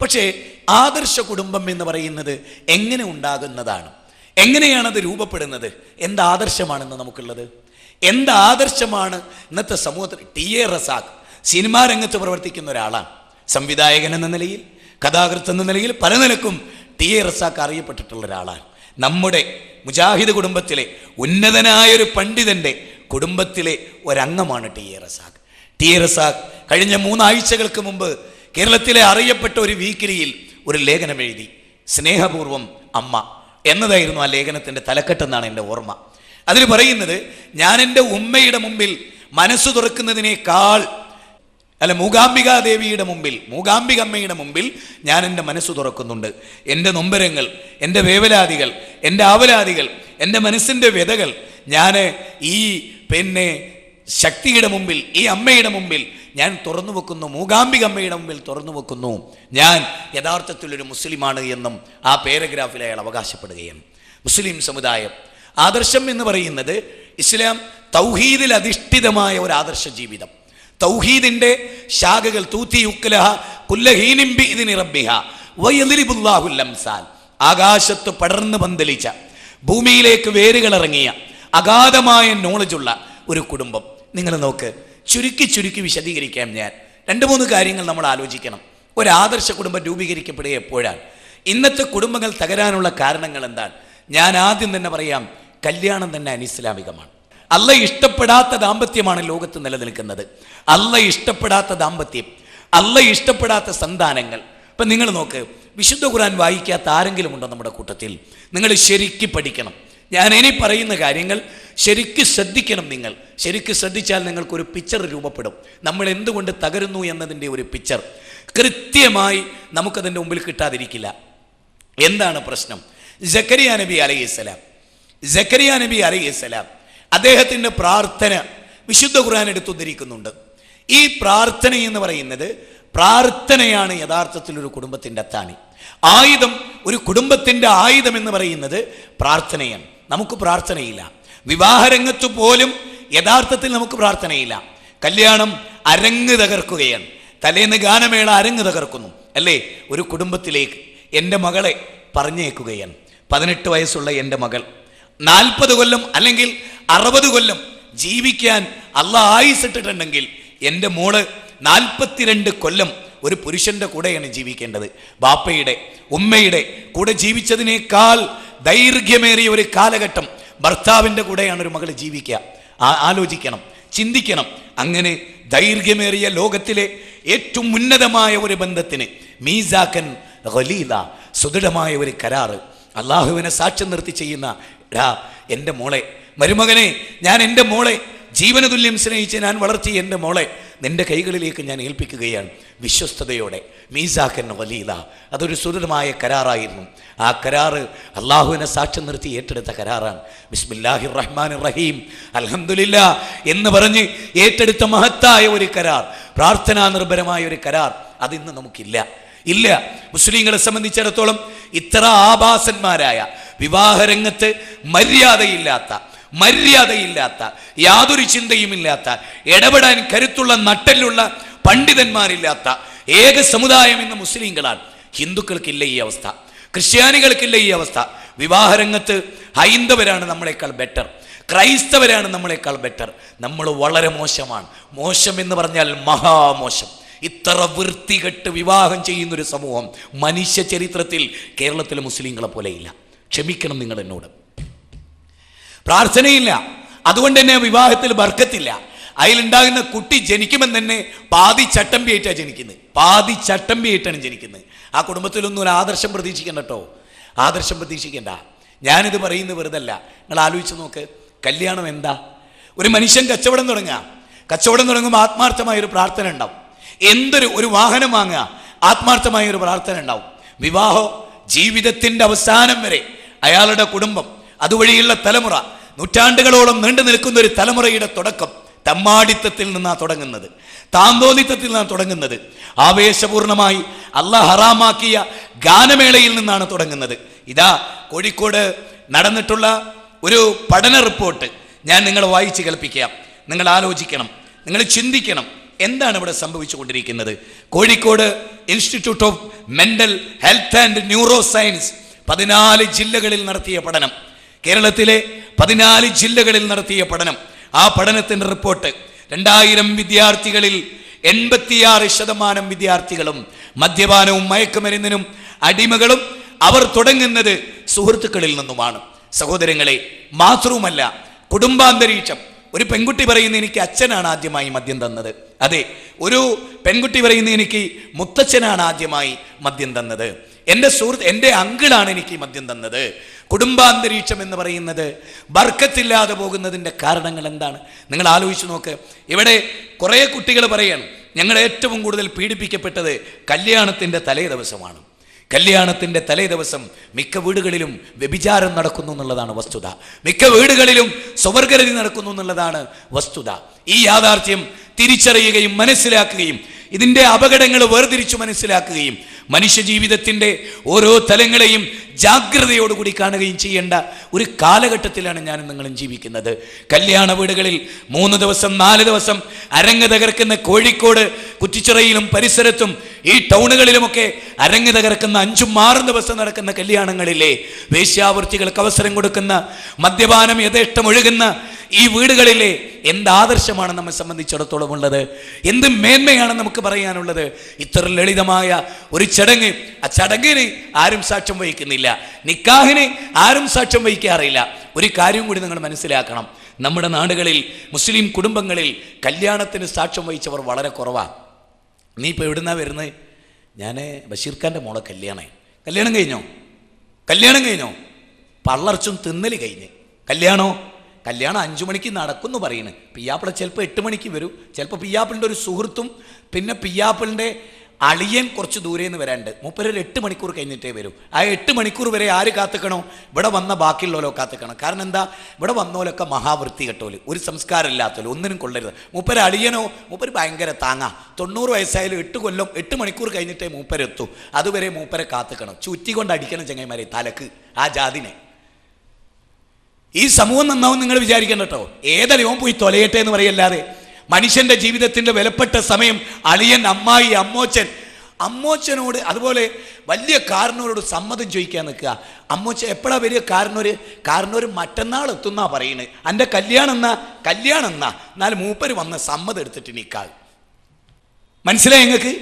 പക്ഷേ ആദർശ കുടുംബം എന്ന് പറയുന്നത് എങ്ങനെ ഉണ്ടാകുന്നതാണ്? എങ്ങനെയാണത് രൂപപ്പെടുന്നത്? എന്ത് ആദർശമാണെന്ന് നമുക്കുള്ളത്? എന്ത് ആദർശമാണ് ഇന്നത്തെ സമൂഹത്തിൽ? ടി എ റസാഖ് സിനിമാ രംഗത്ത് പ്രവർത്തിക്കുന്ന ഒരാളാണ്. സംവിധായകൻ എന്ന നിലയിൽ കഥാകൃത്ത് എന്ന നിലയിൽ പല നിലക്കും ടി എ റസാഖ് അറിയപ്പെട്ടിട്ടുള്ള ഒരാളാണ്. നമ്മുടെ മുജാഹിദ് കുടുംബത്തിലെ ഉന്നതനായ ഒരു പണ്ഡിതന്റെ കുടുംബത്തിലെ ഒരംഗമാണ് T A Razak. T A Razak കഴിഞ്ഞ മൂന്നാഴ്ചകൾക്ക് മുമ്പ് കേരളത്തിലെ അറിയപ്പെട്ട ഒരു വീക്കിലിയിൽ ഒരു ലേഖനം എഴുതി. സ്നേഹപൂർവം അമ്മ എന്നതായിരുന്നു ആ ലേഖനത്തിന്റെ തലക്കെട്ടെന്നാണ് എന്റെ ഓർമ്മ. അതിൽ പറയുന്നത് ഞാൻ എന്റെ ഉമ്മയുടെ മുമ്പിൽ മനസ്സ് തുറക്കുന്നതിനേക്കാൾ അല്ല മൂകാംബികാദേവിയുടെ മുമ്പിൽ മൂകാംബിക അമ്മയുടെ മുമ്പിൽ ഞാൻ എന്റെ മനസ്സ് തുറക്കുന്നുണ്ട്. എന്റെ നൊമ്പരങ്ങൾ എന്റെ വേവലാതികൾ എന്റെ ആവലാതികൾ എന്റെ മനസ്സിന്റെ വ്യതകൾ ഞാൻ ഈ പിന്നെ ശക്തിയുടെ മുമ്പിൽ ഈ അമ്മയുടെ മുമ്പിൽ ഞാൻ തുറന്നു വെക്കുന്നു മൂകാംബിക അമ്മയുടെ മുമ്പിൽ തുറന്നു വെക്കുന്നു. ഞാൻ യഥാർത്ഥത്തിൽ ഒരു മുസ്ലിമാണ് എന്നും ആ പാരഗ്രാഫിൽ അയാൾ അവകാശപ്പെടുകയാണ് മുസ്ലിം സമുദായം ആദർശം എന്ന് പറയുന്നത് ഇസ്ലാം തൗഹീദിൽ അധിഷ്ഠിതമായ ഒരു ആദർശ ജീവിതം. തൗഹീദിന്റെ ശാഖകൾ തൂത്തി ഉക്കലഹ കുല്ലഹീനിംബി ഇതിന് റബ്ബിഹ വയലിബുല്ലാഹുൽ അംസാൽ. ആകാശത്ത് പടർന്ന് പന്തലിച്ച ഭൂമിയിലേക്ക് വേരുകളിറങ്ങിയ അഗാധമായ നോളജുള്ള ഒരു കുടുംബം. നിങ്ങൾ നോക്ക്. ചുരുക്കി ചുരുക്കി വിശദീകരിക്കാം ഞാൻ. രണ്ട് മൂന്ന് കാര്യങ്ങൾ നമ്മൾ ആലോചിക്കണം. ഒരു ആദർശ കുടുംബം രൂപീകരിക്കപ്പെടുക എപ്പോഴാണ്? ഇന്നത്തെ കുടുംബങ്ങൾ തകരാനുള്ള കാരണങ്ങൾ എന്താണ്? ഞാൻ ആദ്യം തന്നെ പറയാം കല്യാണം തന്നെ അനിസ്ലാമികമാണ്. അല്ല ഇഷ്ടപ്പെടാത്ത ദാമ്പത്യമാണ് ലോകത്ത് നിലനിൽക്കുന്നത്. അല്ല ഇഷ്ടപ്പെടാത്ത ദാമ്പത്യം. അല്ല ഇഷ്ടപ്പെടാത്ത സന്താനങ്ങൾ. ഇപ്പൊ നിങ്ങൾ നോക്ക് വിശുദ്ധ ഖുർആൻ വായിക്കാത്ത ആരെങ്കിലും ഉണ്ടോ നമ്മുടെ കൂട്ടത്തിൽ? നിങ്ങൾ ശരിക്കും പഠിക്കണം. ഞാൻ ഇനി പറയുന്ന കാര്യങ്ങൾ ശരിക്ക് ശ്രദ്ധിക്കണം നിങ്ങൾ. ശരിക്ക് ശ്രദ്ധിച്ചാൽ നിങ്ങൾക്കൊരു പിക്ചർ രൂപപ്പെടും. നമ്മൾ എന്തുകൊണ്ട് തകരുന്നു എന്നതിന്റെ ഒരു പിക്ചർ കൃത്യമായി നമുക്കതിന്റെ മുമ്പിൽ കിട്ടാതിരിക്കില്ല. എന്താണ് പ്രശ്നം? ജക്കരിയ നബി അലൈഹിസ്സലാം ജക്കരിയ നബി അലൈഹിസ്സലാം അദ്ദേഹത്തിന്റെ പ്രാർത്ഥന വിശുദ്ധ ഖുർആൻ എടുത്തുദ്ധരിക്കുന്നുണ്ട്. ഈ പ്രാർത്ഥന എന്ന് പറയുന്നത് പ്രാർത്ഥനയാണ് യഥാർത്ഥത്തിൽ ഒരു കുടുംബത്തിന്റെ അത്താണി. ആയുധം ഒരു കുടുംബത്തിന്റെ ആയുധം എന്ന് പറയുന്നത് പ്രാർത്ഥനയാണ്. നമുക്ക് പ്രാർത്ഥനയില്ല. വിവാഹരംഗത്ത് പോലും യഥാർത്ഥത്തിൽ നമുക്ക് പ്രാർത്ഥനയില്ല. കല്യാണം അരങ്ങ് തകർക്കുകയാണ്. തലേന്ന് ഗാനമേള അരങ്ങ് തകർക്കുന്നു. അല്ലേ? ഒരു കുടുംബത്തിലേക്ക് എന്റെ മകളെ പറഞ്ഞേക്കുകയാണ്. പതിനെട്ട് വയസ്സുള്ള എന്റെ മകൾ. നാൽപ്പത് കൊല്ലം അല്ലെങ്കിൽ അറുപത് കൊല്ലം ജീവിക്കാൻ അല്ല ആയിസിട്ടിട്ടുണ്ടെങ്കിൽ എന്റെ മോൾ നാൽപ്പത്തിരണ്ട് കൊല്ലം ഒരു പുരുഷന്റെ കൂടെയാണ് ജീവിക്കേണ്ടത്. ബാപ്പയുടെ ഉമ്മയുടെ കൂടെ ജീവിച്ചതിനേക്കാൾ ദൈർഘ്യമേറിയ ഒരു കാലഘട്ടം ഭർത്താവിന്റെ കൂടെയാണ് ഒരു മകൾ ജീവിക്കുക. ആലോചിക്കണം ചിന്തിക്കണം. അങ്ങനെ ദൈർഘ്യമേറിയ ലോകത്തിലെ ഏറ്റവും ഉന്നതമായ ഒരു ബന്ധത്തിന് മീസാക്കൻ ഖലീല സുദൃഢമായ ഒരു കരാറ് അള്ളാഹുവിനെ സാക്ഷ്യം നിർത്തി ചെയ്യുന്ന ഡാ എന്റെ മോളെ മരുമകനെ ഞാൻ എന്റെ മോളെ ജീവനതുല്യം സ്നേഹിച്ച് ഞാൻ വളർത്തി എന്റെ മോളെ നിന്റെ കൈകളിലേക്ക് ഞാൻ ഏൽപ്പിക്കുകയാണ്. വിശ്വസ്തയോടെ മീസാഖൻ വലീല അതൊരു സുദൃഢമായ കരാറായിരുന്നു. ആ കരാറ് അള്ളാഹുവിനെ സാക്ഷ്യം നിർത്തി ഏറ്റെടുത്ത കരാറാണ്. ബിസ്മില്ലാഹി റഹ്മാൻ റഹീം അലഹമില്ല എന്ന് പറഞ്ഞ് ഏറ്റെടുത്ത മഹത്തായ ഒരു കരാർ. പ്രാർത്ഥനാ നിർഭരമായ ഒരു കരാർ. അതിന്ന് നമുക്കില്ല. ഇല്ല. മുസ്ലിങ്ങളെ സംബന്ധിച്ചിടത്തോളം ഇത്ര ആഭാസന്മാരായ വിവാഹരംഗത്ത് മര്യാദയില്ലാത്ത മര്യാദയില്ലാത്ത യാതൊരു ചിന്തയുമില്ലാത്ത ഇടപെടാൻ കരുത്തുള്ള നട്ടലുള്ള പണ്ഡിതന്മാരില്ലാത്ത ഏക സമുദായം ഇന്ന് മുസ്ലിങ്ങളാണ് ഹിന്ദുക്കൾക്കില്ല ഈ അവസ്ഥ ക്രിസ്ത്യാനികൾക്കില്ല ഈ അവസ്ഥ. വിവാഹരംഗത്ത് ഹൈന്ദവരാണ് നമ്മളെക്കാൾ ബെറ്റർ ക്രൈസ്തവരാണ് നമ്മളെക്കാൾ ബെറ്റർ നമ്മൾ വളരെ മോശമാണ്. മോശം എന്ന് പറഞ്ഞാൽ മഹാമോശം. ഇത്ര വൃത്തികെട്ട് വിവാഹം ചെയ്യുന്നൊരു സമൂഹം മനുഷ്യ ചരിത്രത്തിൽ കേരളത്തിലെ മുസ്ലിങ്ങളെ പോലെയില്ല ക്ഷമിക്കണം നിങ്ങൾ എന്നോട് പ്രാർത്ഥനയില്ല. അതുകൊണ്ട് തന്നെ വിവാഹത്തിൽ ബർക്കത്തില്ല. അതിലുണ്ടാകുന്ന കുട്ടി ജനിക്കുമെന്ന് തന്നെ പാതി ചട്ടമ്പിയായിട്ടാണ് ജനിക്കുന്നത്. പാതി ചട്ടമ്പിയായിട്ടാണ് ജനിക്കുന്നത്. ആ കുടുംബത്തിലൊന്നും ഒരു ആദർശം പ്രതീക്ഷിക്കണ്ട കേട്ടോ ആദർശം പ്രതീക്ഷിക്കണ്ട. ഞാനിത് പറയുന്നത് വെറുതല്ല. നിങ്ങൾ ആലോചിച്ച് നോക്ക്. കല്യാണം എന്താ? ഒരു മനുഷ്യൻ കച്ചവടം തുടങ്ങുക. കച്ചവടം തുടങ്ങുമ്പോൾ ആത്മാർത്ഥമായ ഒരു പ്രാർത്ഥന ഉണ്ടാവും. എന്തൊരു ഒരു വാഹനം വാങ്ങുക. ആത്മാർത്ഥമായ ഒരു പ്രാർത്ഥന ഉണ്ടാവും. വിവാഹം ജീവിതത്തിന്റെ അവസാനം വരെ. അയാളുടെ കുടുംബം. അതുവഴിയുള്ള തലമുറ. നൂറ്റാണ്ടുകളോളം നീണ്ടു നിൽക്കുന്ന ഒരു തലമുറയുടെ തുടക്കം തമ്മാടിത്തത്തിൽ നിന്നാണ് തുടങ്ങുന്നത്. താന്തോലിത്തത്തിൽ നിന്നാണ് തുടങ്ങുന്നത്. ആവേശപൂർണമായി അള്ളാഹ് ഹറാമാക്കിയ ഗാനമേളയിൽ നിന്നാണ് തുടങ്ങുന്നത്. ഇതാ കോഴിക്കോട് നടന്നിട്ടുള്ള ഒരു പഠന റിപ്പോർട്ട് ഞാൻ നിങ്ങളെ വായിച്ച് കേൾപ്പിക്കാം. നിങ്ങൾ ആലോചിക്കണം. നിങ്ങൾ ചിന്തിക്കണം. എന്താണ് ഇവിടെ സംഭവിച്ചുകൊണ്ടിരിക്കുന്നത്? Kozhikode institute of mental health and neuroscience പതിനാല് ജില്ലകളിൽ നടത്തിയ പഠനം. കേരളത്തിലെ പതിനാല് ജില്ലകളിൽ നടത്തിയ പഠനം. ആ പഠനത്തിന്റെ റിപ്പോർട്ട് രണ്ടായിരം വിദ്യാർത്ഥികളിൽ എൺപത്തിയാറ് ശതമാനം വിദ്യാർത്ഥികളും മദ്യപാനവും മയക്കുമരുന്നിനും അടിമകളും അവർ തുടങ്ങുന്നത് സുഹൃത്തുക്കളിൽ നിന്നുമാണ്. സഹോദരങ്ങളെ മാത്രവുമല്ല കുടുംബാന്തരീക്ഷം. ഒരു പെൺകുട്ടി പറയുന്ന എനിക്ക് അച്ഛനാണ് ആദ്യമായി മദ്യം തന്നത്. അതെ ഒരു പെൺകുട്ടി പറയുന്ന എനിക്ക് മുത്തച്ഛനാണ് ആദ്യമായി മദ്യം തന്നത്. എന്റെ സുഹൃത്ത് എന്റെ അങ്കിളാണ് എനിക്ക് ഈ മദ്യം തന്നത്. കുടുംബാന്തരീക്ഷം എന്ന് പറയുന്നത് ബർക്കത്തില്ലാതെ പോകുന്നതിന്റെ കാരണങ്ങൾ എന്താണ്? നിങ്ങൾ ആലോചിച്ച് നോക്ക്. ഇവിടെ കുറേ കുട്ടികൾ പറയാണ് ഞങ്ങൾ ഏറ്റവും കൂടുതൽ പീഡിപ്പിക്കപ്പെട്ടത് കല്യാണത്തിന്റെ തലേ ദിവസമാണ്. കല്യാണത്തിന്റെ തലേ ദിവസം മിക്ക വീടുകളിലും വ്യഭിചാരം നടക്കുന്നു എന്നുള്ളതാണ് വസ്തുത. മിക്ക വീടുകളിലും സ്വവർഗരതി നടക്കുന്നു എന്നുള്ളതാണ് വസ്തുത. ഈ യാഥാർത്ഥ്യം തിരിച്ചറിയുകയും മനസ്സിലാക്കുകയും ഇതിന്റെ അപകടങ്ങൾ വേർതിരിച്ചു മനസ്സിലാക്കുകയും മനുഷ്യ ജീവിതത്തിന്റെ ഓരോ തലങ്ങളെയും ജാഗ്രതയോടുകൂടി കാണുകയും ചെയ്യേണ്ട ഒരു കാലഘട്ടത്തിലാണ് ഞാൻ നിങ്ങളും ജീവിക്കുന്നത്. കല്യാണ വീടുകളിൽ മൂന്ന് ദിവസം നാല് ദിവസം അരങ്ങ് തകർക്കുന്ന കോഴിക്കോട് കുറ്റിച്ചിറയിലും പരിസരത്തും ഈ ടൗണുകളിലുമൊക്കെ അരങ്ങ് തകർക്കുന്ന അഞ്ചും ആറും ദിവസം നടക്കുന്ന കല്യാണങ്ങളിലെ വേശ്യാവൃത്തികൾക്ക് അവസരം കൊടുക്കുന്ന മദ്യപാനം യഥേഷ്ടം ഒഴുകുന്ന ഈ വീടുകളിലെ എന്ത് ആദർശമാണ് നമ്മെ സംബന്ധിച്ചിടത്തോളം ഉള്ളത്? എന്ത് മേന്മയാണ് നമുക്ക് പറയാനുള്ളത്? ഇത്ര ലളിതമായ ഒരു ചടങ്ങ്. ആ ചടങ്ങിന് ആരും സാക്ഷ്യം വഹിക്കുന്നില്ല. നിക്കാഹിന് ആരും സാക്ഷ്യം വഹിക്കാറില്ല ഒരു കാര്യം കൂടി നിങ്ങൾ മനസ്സിലാക്കണം. നമ്മുടെ നാടുകളിൽ മുസ്ലിം കുടുംബങ്ങളിൽ കല്യാണത്തിന് സാക്ഷ്യം വഹിച്ചവർ വളരെ കുറവാണ് നീ ഇപ്പോൾ എവിടുന്നാ വരുന്നത്? ഞാൻ ബഷീർ ഖാന്റെ മോളെ കല്യാണമായി. കല്യാണം കഴിഞ്ഞോ? കല്യാണം കഴിഞ്ഞോ? പള്ളർച്ചും തിന്നൽ കഴിഞ്ഞ്. കല്യാണോ? കല്യാണം അഞ്ചു മണിക്ക് നടക്കുമെന്ന് പറയുന്നത് പിയ്യാപ്പിള ചിലപ്പോൾ എട്ട് മണിക്ക് വരും. ചിലപ്പോൾ പിയ്യാപ്പിളിന്റെ ഒരു സുഹൃത്തും പിന്നെ പിയ്യാപ്പിളിന്റെ അളിയൻ കുറച്ച് ദൂരെ നിന്ന് വരാണ്ട് മൂപ്പര് എട്ട് മണിക്കൂർ കഴിഞ്ഞിട്ടേ വരും. ആ എട്ട് മണിക്കൂർ വരെ ആര് കാത്തുക്കണോ? ഇവിടെ വന്ന ബാക്കിയുള്ളവരോ കാത്തുക്കണം? കാരണം എന്താ? ഇവിടെ വന്നോലൊക്കെ മഹാവൃത്തി കെട്ടോൽ. ഒരു സംസ്കാരം ഇല്ലാത്തോൽ ഒന്നിനും കൊള്ളരുത്. മൂപ്പര് അളിയനോ? മൂപ്പര് ഭയങ്കര താങ്ങ. തൊണ്ണൂറ് വയസ്സായാലും എട്ട് കൊല്ലം എട്ട് മണിക്കൂർ കഴിഞ്ഞിട്ടേ മൂപ്പരെത്തു. അതുവരെ മൂപ്പരെ കാത്തുക്കണം. ചുറ്റി കൊണ്ട് അടിക്കണം ചങ്ങന്മാരെ തലക്ക്. ആ ജാതിനെ. ഈ സമൂഹം നന്നാവും നിങ്ങൾ വിചാരിക്കണം കേട്ടോ. ഏതലയോൻ പോയി തൊലയട്ടെ എന്ന് പറയല്ലാതെ. മനുഷ്യന്റെ ജീവിതത്തിന്റെ വിലപ്പെട്ട സമയം അളിയൻ അമ്മായി അമ്മോച്ചൻ. അമ്മോച്ചനോട് അതുപോലെ വലിയ കാരണവരോട് സമ്മതം ചോദിക്കാൻ നിൽക്കുക. അമ്മോച്ചൻ എപ്പോഴാ വലിയ കാരണവര്? കാരണവര് മറ്റന്നാൾ എത്തുന്നാ പറയുന്നത് എന്റെ കല്യാണം എന്നാ? കല്യാണം എന്നാ? എന്നാൽ മൂപ്പര് വന്ന് സമ്മതം എടുത്തിട്ട് നിൽക്കാൾ മനസ്സിലായി നിങ്ങൾക്ക്?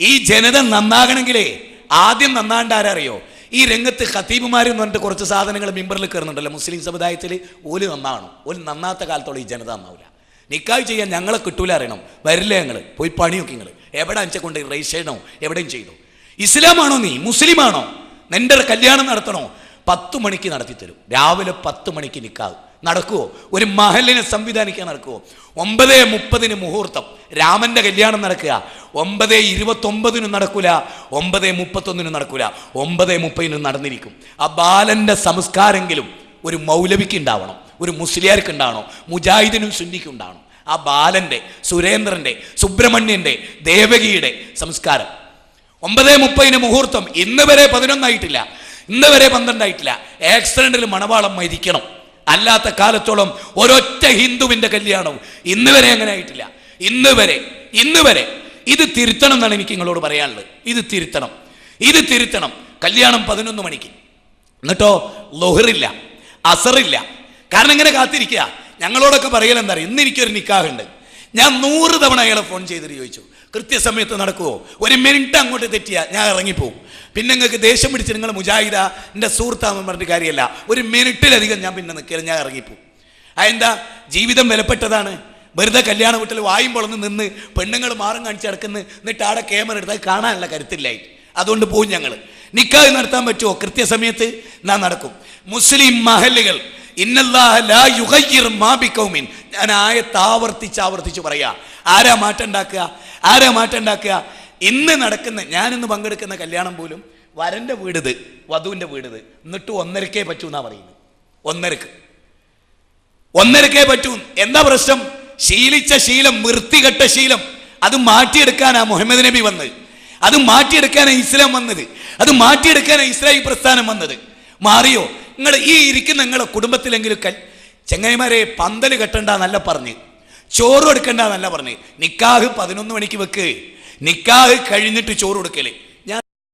ഈ ജനത നന്നാകണമെങ്കിലേ ആദ്യം നന്നാണ്ട് ആരറിയോ ഈ രംഗത്ത് ഖത്തീബുമാർ എന്ന് പറഞ്ഞിട്ട് കുറച്ച് സാധനങ്ങൾ മിമ്പറിൽ കയറുന്നുണ്ടല്ലോ. മുസ്ലിം സമുദായത്തിൽ ഓൽ നന്നാവണം. ഓൽ നന്നാത്ത കാലത്തോളം ഈ ജനത നന്നാവില്ല നിക്കായ് ചെയ്യാൻ ഞങ്ങളെ കിട്ടൂല അറിയണം. വരില്ല ഞങ്ങൾ പോയി പണിയൊക്കെ നിങ്ങൾ എവിടെ അഞ്ച കൊണ്ട് രജിസ്റ്റർ ചെയ്യണോ? എവിടെയും ചെയ്തു? ഇസ്ലാമാണോ നീ? മുസ്ലിമാണോ? നിന്റെ കല്യാണം നടത്തണോ? പത്ത് മണിക്ക് നടത്തി തരും. രാവിലെ പത്ത് മണിക്ക് നിക്കാവ് നടക്കുവോ? ഒരു മഹലിനെ സംവിധാനിക്കാൻ നടക്കുവോ? ഒമ്പത് മുപ്പതിന് മുഹൂർത്തം. രാമന്റെ കല്യാണം നടക്കുക. ഒമ്പത് ഇരുപത്തൊമ്പതിനും നടക്കൂല. ഒമ്പത് മുപ്പത്തൊന്നിനും നടക്കൂല. ഒമ്പത് മുപ്പതിനും നടന്നിരിക്കും. ആ ബാലന്റെ സംസ്കാരെങ്കിലും ഒരു മൗലവിക്ക് ഉണ്ടാവണം. ഒരു മുസ്ലിയാർക്ക് ഉണ്ടാണോ മുജാഹിദിനും സുന്നിക്കും ഉണ്ടാവണം ആ ബാലന്റെ സുരേന്ദ്രന്റെ സുബ്രഹ്മണ്യന്റെ ദേവകിയുടെ സംസ്കാരം. ഒമ്പത് മുപ്പതിന് മുഹൂർത്തം. ഇന്ന് വരെ പതിനൊന്നായിട്ടില്ല. ഇന്ന് വരെ പന്ത്രണ്ടായിട്ടില്ല. ആക്സിഡന്റിൽ മണവാളം മരിക്കണം. അല്ലാത്ത കാലത്തോളം ഒരൊറ്റ ഹിന്ദുവിന്റെ കല്യാണവും ഇന്ന് വരെ അങ്ങനെ ആയിട്ടില്ല. ഇന്ന് വരെ ഇന്ന് വരെ. ഇത് തിരുത്തണം എന്നാണ് എനിക്ക് നിങ്ങളോട് പറയാനുള്ളത്. ഇത് തിരുത്തണം. ഇത് തിരുത്തണം. കല്യാണം പതിനൊന്ന് മണിക്ക്. എന്നിട്ടോ ലൊഹറില്ല അസറില്ല കാരണം ഇങ്ങനെ കാത്തിരിക്കുക. ഞങ്ങളോടൊക്കെ പറയൽ എന്താ പറയുക ഇന്ന് എനിക്കൊരു നിക്കാഹുണ്ട്. ഞാൻ നൂറ് തവണ അയാളെ ഫോൺ ചെയ്തിട്ട് ചോദിച്ചു. കൃത്യസമയത്ത് നടക്കുമോ ഒരു മിനിറ്റ് അങ്ങോട്ട് തെറ്റിയാ ഞാൻ ഇറങ്ങിപ്പോവും. പിന്നെ നിങ്ങൾക്ക് ദേഷ്യം പിടിച്ച് നിങ്ങൾ മുജാഹിദ എന്റെ സുഹൃത്താമെന്ന് പറഞ്ഞിട്ട് കാര്യമല്ല ഒരു മിനിറ്റിലധികം ഞാൻ പിന്നെ നിൽക്കില്ല ഞാൻ ഇറങ്ങിപ്പോവും. അതെന്താ? ജീവിതം വിലപ്പെട്ടതാണ്. വെറുതെ കല്യാണ വീട്ടിൽ വായും പൊളന്ന് നിന്ന് പെണ്ണുങ്ങൾ മാറും കാണിച്ച് കിടക്കുന്ന എന്നിട്ട് ആടെ ക്യാമറ എടുത്താൽ കാണാനുള്ള കരുത്തില്ലായിട്ട്. അതുകൊണ്ട് പോവും ഞങ്ങൾ നിക്കാഹ് നടത്താൻ പറ്റുമോ കൃത്യസമയത്ത് നാം നടക്കും. മുസ്ലിം മഹലുകൾ ഞാൻ ആയത്ത് ആവർത്തിച്ച് ആവർത്തിച്ച് പറയാ. ആരാ മാറ്റം ഉണ്ടാക്കുക ആരാ മാറ്റം ഉണ്ടാക്കുക ഇന്ന് നടക്കുന്ന ഞാനിന്ന് പങ്കെടുക്കുന്ന കല്യാണം പോലും വരന്റെ വീടിത് വധുവിന്റെ വീടിത്. എന്നിട്ട് ഒന്നരക്കേ പറ്റൂ എന്നാ പറയുന്നത്. ഒന്നരക്ക്. ഒന്നരക്കേ പറ്റൂ. എന്താ പ്രശ്നം? ശീലിച്ച ശീലം വൃത്തികെട്ട ശീലം. അത് മാറ്റിയെടുക്കാനാ മുഹമ്മദ് നബി വന്നത്. അത് മാറ്റിയെടുക്കാനാ ഇസ്ലാം വന്നത്. അത് മാറ്റിയെടുക്കാനാ ഇസ്രായേൽ പ്രസ്ഥാനം വന്നത്. മാറിയോ? നിങ്ങൾ ഈ ഇരിക്കുന്ന നിങ്ങളെ കുടുംബത്തിലെങ്കിലും ചെങ്ങൈമാരെ പന്തൽ കെട്ടണ്ട നല്ല പറഞ്ഞ്. ചോറ് നല്ല പറഞ്ഞ്. നിക്കാഹ് പതിനൊന്ന് മണിക്ക് വെക്ക്. നിക്കാഹ് കഴിഞ്ഞിട്ട് ചോറ് കൊടുക്കൽ.